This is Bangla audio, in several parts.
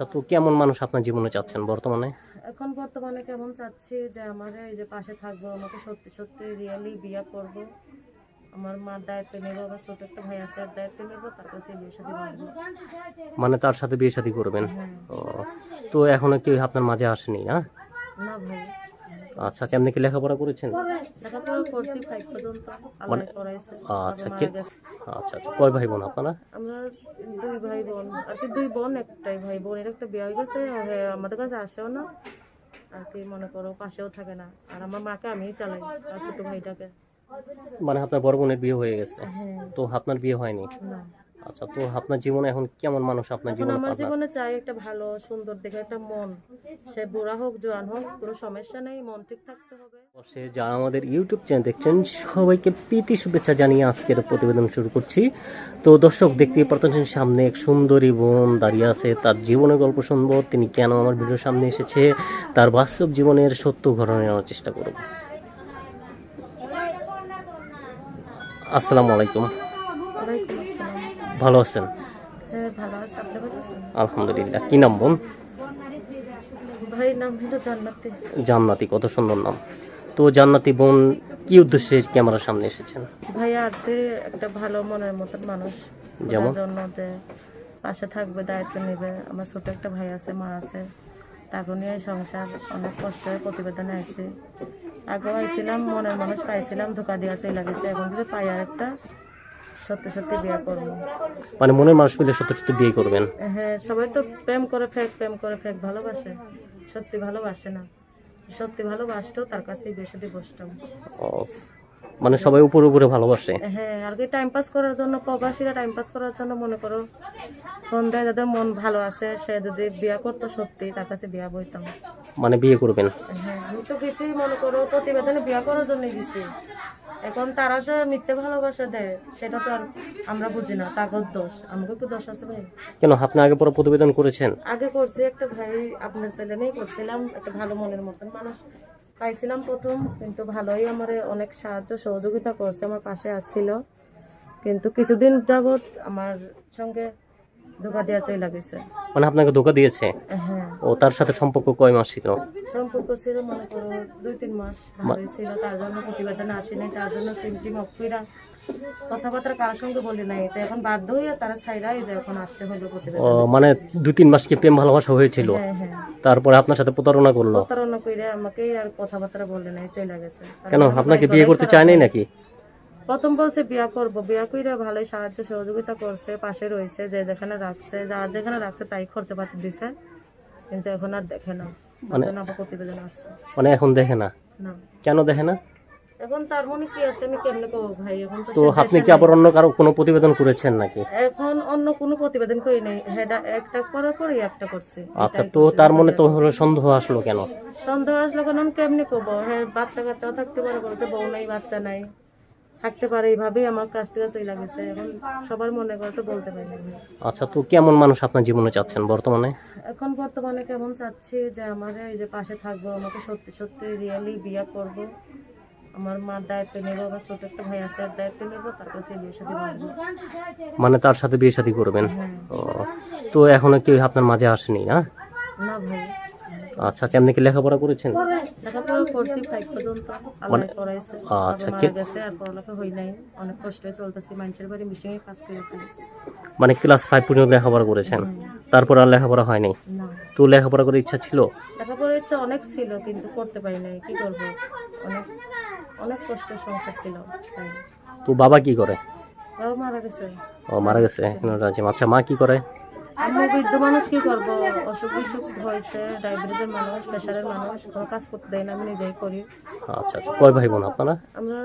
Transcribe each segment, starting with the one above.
আচ্ছা তো কেমন মানুষ আপনার জীবনে চাচ্ছেন বর্তমানে? এখন বর্তমানে কেমন চাচ্ছি যে আমার এই যে পাশে থাকব আমাকে সত্যি সত্যি রিয়েলি বিয়ে করব। আমার মার দায়িত্ব নেব আমার ছোট একটা ভাই আছে আর দায়িত্ব নেব তার কাছে বিয়ে সাথে বাঁধবো মানে তার সাথে বিয়ে শাদী করবেন? হ্যাঁ। তো এখনও কেউ আপনার মাঝে আসেনি না? না ভাই। আচ্ছা আচ্ছা আপনি কি লেখাপড়া করেছেন? লেখাপড়া করছি ফাইভ পর্যন্ত আল্লাহ মানে- করাইছে। আচ্ছা। আচ্ছা আচ্ছা। কয় ভাই বোন আপনারা? আমরা দুই ভাই বোন আর কি দুই বোন একটাই ভাই বোনের একটা বিয়ে হয়ে গেছে আমাদের কাছে আসেও না। আর কি মনে করো পাশেও থাকে না। আর আমার মাকে আমিই চালাই আর ছোট ভাইটাকে। মানে আপনার বড় বোনের বিয়ে হয়ে গেছে? হ্যাঁ। তো আপনার বিয়ে হয়নি? না। আচ্ছা তো আপনার জীবনে এখন কেমন মানুষ আপনার জীবনে আমার জীবনে চাই একটা ভালো সুন্দর দেখে একটা মন। সে বুড়া হোক জোয়ান হোক কোনো সমস্যা নেই মন ঠিক থাকতে হবে। বসে যারা আমাদের ইউটিউব চ্যানেল দেখছেন সবাইকে প্রীতি শুভেচ্ছা জানিয়ে আজকের প্রতিবেদন শুরু করছি। তো দর্শক দেখতেই পারতেছেন সামনে এক সুন্দরী বোন দাঁড়িয়ে আছে। তার জীবনের গল্প শুনব তিনি কেন আমার ভিডিওর সামনে এসেছে তার বাস্তব জীবনের সত্য ঘটনা নেওয়ার চেষ্টা করব। আসসালামু আলাইকুম। ভালো আছেন? হ্যাঁ আলহামদুলিল্লাহ। কি নাম বোন? জান্নাতি কত সুন্দর নাম। তো জান্নাতি বোন কি উদ্দেশ্যে ক্যামেরার সামনে এসেছেন? ভাইয়া আছে একটা ভালো মনের মতন মানুষ। যেমন? জন্য যে পাশে থাকবে দায়িত্ব নেবে। আমার ছোট একটা ভাই আছে মা আছে। তাকে নিয়ে সংসার অনেক কষ্টে প্রতিবেদনে আইছি। আগেও আইছিলাম মনের মানুষ পাইছিলাম ধোকা দেওয়া চলে গেছে। এখন যদি পাই আর একটা সত্যি সত্যি বিয়ে করব। মানে মনের মানুষ মিলে সত্য সত্যি বিয়ে করবেন? হ্যাঁ সবাই তো প্রেম করে ফেক প্রেম করে ফেক ভালোবাসে। সত্যি ভালোবাসে না। সত্যি ভালোবাসতো তার কাছেই বেসাতে বসতাম। ও, মানে সবাই উপরে উপরে ভালোবাসে। হ্যাঁ আর কি টাইম পাস করার জন্য প্রবাসীরা টাইম পাস করার জন্য মনে করো ফোন দেয় যাদের মন ভালো আছে সে যদি বিয়া করতো সত্যি তার কাছে বিয়া বইতাম। মানে বিয়ে করবেন? হ্যাঁ আমি তো গেছি মনে করো প্রতিবেদনে বিয়া করার জন্য গেছি। এখন তারা যে মিথ্যে ভালোবাসা দেয় সেটা তো আর আমরা বুঝি না তাগর দোষ। আমাকে কি দোষ আছে ভাই? কেন আপনি আগে পরে প্রতিবেদন করেছেন? আগে করছি একটা ভাই আপনার চ্যানেলেই করছিলাম একটা ভালো মনের মতন মানুষ। পাইছিলাম প্রথম কিন্তু ভালোই আমার অনেক সাহায্য সহযোগিতা করছে আমার পাশে আসছিল। কিন্তু কিছুদিন যাবত আমার সঙ্গে ধোকা দেওয়া চলে গেছে। মানে আপনাকে ধোকা দিয়েছে? হ্যাঁ। ও তার সাথে সম্পর্ক কয় মাস ছিল? সম্পর্ক ছিল মনে করো দুই তিন মাস। ভালোই ছিল তার জন্য প্রতিবেদন আসেনি তার জন্য সিমটিম অফিরা কথাবার্তা কার সঙ্গে বলি নাই। তো এখন বাধ্য হয়ে তারা ছাইরাই যে এখন আসতে হলো প্রতিবেদন। মানে দুই তিন মাস কি প্রেম ভালোবাসা হয়েছিল? হ্যাঁ হ্যাঁ। তারপরে আপনার সাথে প্রতারণা করল? করে আমাকে আর কথাবার্তা বলে নাই চলে গেছে। কেন? আপনাকে বিয়ে করতে চায় নাই নাকি? প্রথম বলছে বিয়া করব। বিয়া কইরা ভালোই সাহায্য সহযোগিতা করছে পাশে রয়েছে যে যেখানে রাখছে যার যেখানে রাখছে তাই খরচাপাতি দিছে। কিন্তু এখন আর দেখে না। মানে- প্রতিবেদন আসছে। মানে এখন দেখে না? না। কেন দেখে না? এখন তার মনে কি আছে আমি কেমনে কব ভাই? এখন তো আপনি কি আবার অন্য কারও কোনো প্রতিবেদন করেছেন নাকি? এখন অন্য কোনো প্রতিবেদন করি নাই। হেডা একটা করার পরে একটা করছি। আচ্ছা তো তার মনে তো হলো সন্দেহ আসলো কেন? সন্দেহ আসলো আমি কেমনে কব হ্যাঁ বাচ্চা কাচ্চাও থাকতে পারে বলছে বউ নাই বাচ্চা নাই। থাকতে পারে এইভাবেই আমার কাছ থেকে চলে গেছে। এখন সবার মনে করে তো বলতে পারি না আচ্ছা তো কেমন মানুষ আপনার জীবনে চাচ্ছেন বর্তমানে? এখন বর্তমানে কেমন চাচ্ছি যে আমার এই যে পাশে থাকব আমাকে সত্যি সত্যি রিয়েলি বিয়ে করব। আমার মার দায়িত্ব নেব আমার ছোট একটা ভাই আছে আর দায়িত্ব নেব তার কাছে বিয়ে সাথে মানে তার সাথে বিয়ে শাদী করবেন? হ্যাঁ। তো এখনও কেউ আপনার মাঝে আসেনি না? না ভাই। আচ্ছা আচ্ছা আপনি কি লেখাপড়া করেছেন? লেখাপড়া করছি ফাইভ পর্যন্ত আল্লাহ করাইছে আচ্ছা, মারা গেছে আর পড়ালেখা হই নাই। অনেক কষ্টে চলতেছি মানুষের বাড়ি মিশিয়ে কাজ করে মানে ক্লাস ফাইভ পর্যন্ত লেখাপড়া করেছেন? তারপর আর লেখাপড়া হয়নি না। তো লেখাপড়া করার ইচ্ছা ছিল? লেখাপড়ার ইচ্ছা অনেক ছিল কিন্তু করতে পারি নাই। কি করব? অনেক অনেক কষ্টের সংসার ছিল। তো বাবা কি করে? বাবা মারা গেছে। ও মারা গেছে আচ্ছা মা কি করে? আমি বৃদ্ধ মানুষ কি করব? অসুখ বিসুখ হয়েছে ডায়াবেটিসের মানুষ প্রেশারের মানুষ কোনো কাজ করতে দেয় না আমি নিজেই করি। আচ্ছা আচ্ছা। কয় ভাই বোন আপনারা? আমরা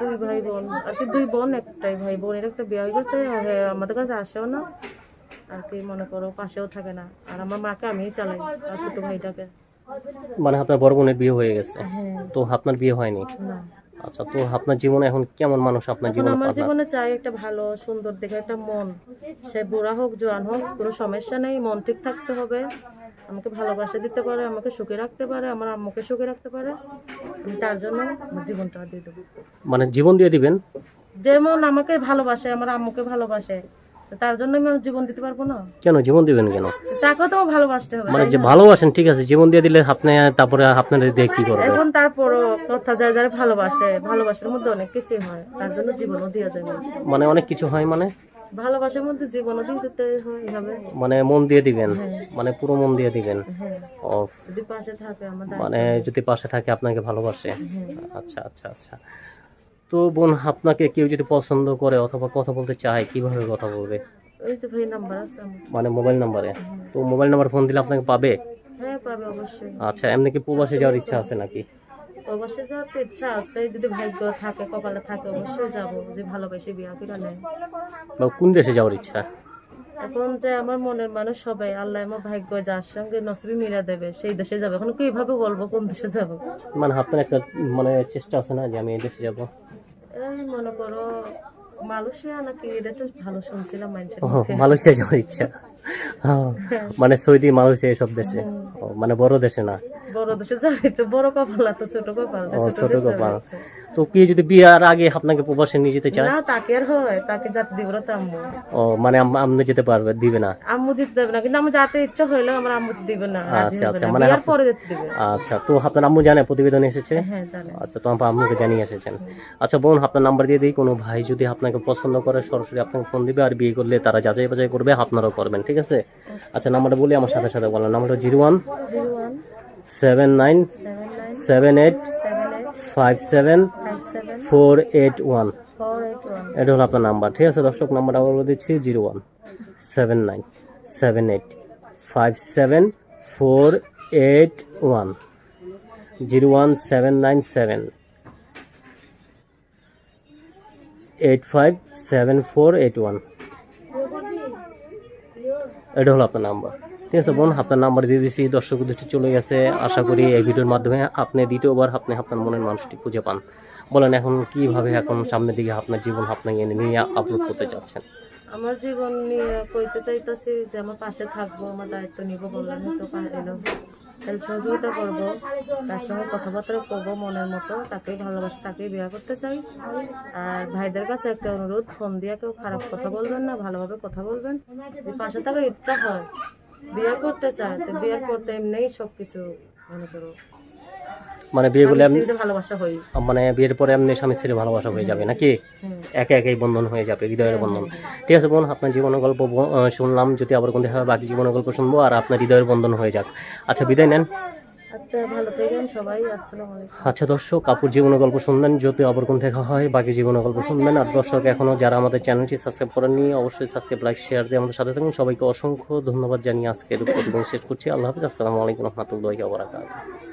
দুই ভাই বোন। আর কি দুই বোন একটাই ভাই বোনের একটা বিয়ে হয়ে গেছে হ্যাঁ, আমাদের কাছে আসেও না। আর কি মনে করো পাশেও থাকে না। আর আমার মাকে আমিই চালাই আর ছোট ভাইটাকে। মানে আপনার বড় বোনের বিয়ে হয়ে গেছে? হ্যাঁ। তো আপনার বিয়ে হয়নি? না। আচ্ছা তো আপনার জীবনে এখন কেমন মানুষ আপনার জীবনে আমার জীবনে চাই একটা ভালো সুন্দর দেখে একটা মন। সে বুড়া হোক জোয়ান হোক কোনো সমস্যা নেই মন ঠিক থাকতে হবে। আমাকে ভালোবাসা দিতে পারে আমাকে সুখে রাখতে পারে আমার আম্মুকে সুখে রাখতে পারে। আমি তার জন্য আমার জীবনটা দিয়ে দেবো। মানে জীবন দিয়ে দিবেন? যেমন আমাকে ভালোবাসে আমার আম্মুকে ভালোবাসে। তার জন্য আমি জীবন দিতে পারব না। কেন? জীবন দিবেন কেন? তাকেও তো ভালোবাসতে হবে মানে যে ভালোবাসেন ঠিক আছে জীবন দিয়ে দিলে আপনি তারপরে আপনার দিয়ে কি করবে? এখন তারপরও কথা যায় যারা ভালোবাসে ভালোবাসার মধ্যে অনেক কিছুই হয় তার জন্য জীবনও দিয়ে যায় মানে অনেক কিছু হয় মানে? ভালোবাসার মধ্যে জীবনও দিয়ে দিতে হয় এভাবে। মানে মন দিয়ে দিবেন? মানে পুরো মন দিয়ে দিবেন? হ্যাঁ। যদি পাশে থাকে আমাদের মানে যদি পাশে থাকে আপনাকে ভালোবাসে? হ্যাঁ। আচ্ছা আচ্ছা আচ্ছা। তো বোন আপনাকে কেউ যদি পছন্দ করে অথবা কথা বলতে চায় কীভাবে কথা বলবে? ওই তো ভাই নাম্বার আছে আমার। মানে মোবাইল নাম্বারে? তো মোবাইল নাম্বার ফোন দিলে আপনাকে পাবে? হ্যাঁ পাবে অবশ্যই। আচ্ছা এমনি কি প্রবাসে যাওয়ার ইচ্ছা আছে নাকি? অবশ্যই যাওয়ার তো ইচ্ছা আছে যদি ভাগ্য থাকে কপালে থাকে অবশ্যই যাব। যে ভালোবেসে বিয়া করে নেয়। বা কোন দেশে যাওয়ার ইচ্ছা? এখন যে আমার মনের মানুষ সবাই আল্লাহ আমার ভাগ্য যার সঙ্গে নসিবি মিলা দেবে সেই দেশে যাবে। এখন কীভাবে বলব কোন দেশে যাব? মানে আপনার একটা মানে চেষ্টা আছে না যে আমি এই দেশে যাব? এই মনে করো মালয়েশিয়া নাকি এটা তো ভালো শুনছিলাম মানুষের মালয়েশিয়া যাওয়ার ইচ্ছা। হ্যাঁ, মানে সৌদি মালয়েশিয়া এসব দেশে। মানে বড় দেশে না? বড় দেশে যাওয়ার ইচ্ছা বড় কপাল তো ছোট কপাল ও, ছোট ছোট দেশে যাওয়ার কপাল। তো কি যদি বিয়ার আগে আপনাকে প্রবাসে নিয়ে যেতে চায়? না তাকে আর হয় তাকে যাতে দিব না আম্মু। ও মানে যেতে পারবে দিবে না? আম্মু দিতে দেবে না কিন্তু আমার যাতে ইচ্ছা হইলেও আমার আম্মু দিবে না আচ্ছা, আচ্ছা, মানে বিয়ার পরে যেতে দিবে। আচ্ছা তো আপনার আম্মু জানে প্রতিবেদন এসেছে? হ্যাঁ জানে। আচ্ছা তো আমার আম্মুকে জানিয়ে এসেছেন। আচ্ছা বোন আপনার নাম্বার দিয়ে দিই কোনো ভাই যদি আপনাকে পছন্দ করে সরাসরি আপনাকে ফোন দিবে আর বিয়ে করলে তারা যাচাই বাছাই করবে আপনারাও করবেন ঠিক আছে? আচ্ছা নাম্বারটা বলি আমার সাথে সাথে বলেন নাম্বারটা zero one zero one seven nine seven eight five seven four eight one এটা হলো আপনার নাম্বার। ঠিক আছে, দর্শক নাম্বার আবার দিচ্ছি, zero one seven nine seven eight five seven four eight one zero one seven nine seven eight five seven four eight one এটা হলো আপনার নাম্বার। ঠিক আছে বোন, আপনার নাম্বার দিয়ে দিয়েছি দর্শক দৃষ্টি চলে গেছে। আশা করি এই ভিডিওর মাধ্যমে আপনি দ্বিতীয়বার আপনি আপনার মনের মানুষটি খুঁজে পান। বলেন এখন কীভাবে এখন সামনের দিকে আপনার জীবন আপনাকে নিয়ে আপলোড করতে চাচ্ছেন? আমার জীবন নিয়ে কইতে চাইতেছি যে আমার পাশে থাকব, আমার দায়িত্ব নিব বললাম তো পা- এলো হেল্প সহযোগিতা করব, তার সঙ্গে কথাবার্তা করব মনের মতো, তাকেই ভালোবাসি, তাকেই বিয়ে করতে চাই। আর ভাইদের কাছে একটা অনুরোধ, ফোন দিয়ে কেউ খারাপ কথা বলবেন না, ভালোভাবে কথা বলবেন। যে পাশে থাকার ইচ্ছা হয় বিয়ে করতে চায় তো বিয়ে করতে এমনিই সব কিছু মনে করো মানে বিয়ে করলে ভালোবাসা হই মানে বিয়ের পরে এমনি স্বামী স্ত্রীর ভালোবাসা হয়ে যাবে নাকি? একে একেই বন্ধন হয়ে যাবে হৃদয়ের বন্ধন। ঠিক আছে বোন আপনার জীবনের গল্প শুনলাম যদি আবার কোন দেখা হয় বাকি জীবনের গল্প শুনব আর আপনার হৃদয়ের বন্ধন হয়ে যাক। আচ্ছা বিদায় নেন। আচ্ছা আচ্ছা দর্শক কাপুর জীবন গল্প শুনবেন যদি কোন দেখা হয়, বাকি জীবন গল্প শুনবেন আর দর্শক, এখনও যারা আমাদের চ্যানেলটি সাবস্ক্রাইব করেননি, অবশ্যই সাবস্ক্রাইব, লাইক, শেয়ার দিয়ে আমাদের সাথে থাকুন। সবাইকে অসংখ্য ধন্যবাদ জানিয়ে আজকের প্রতিদিন শেষ করছি। আল্লাহ হাফিজ, আসসালামু আলাইকুম রহমতুল্লাহ ওয়া বারাকাতুহু।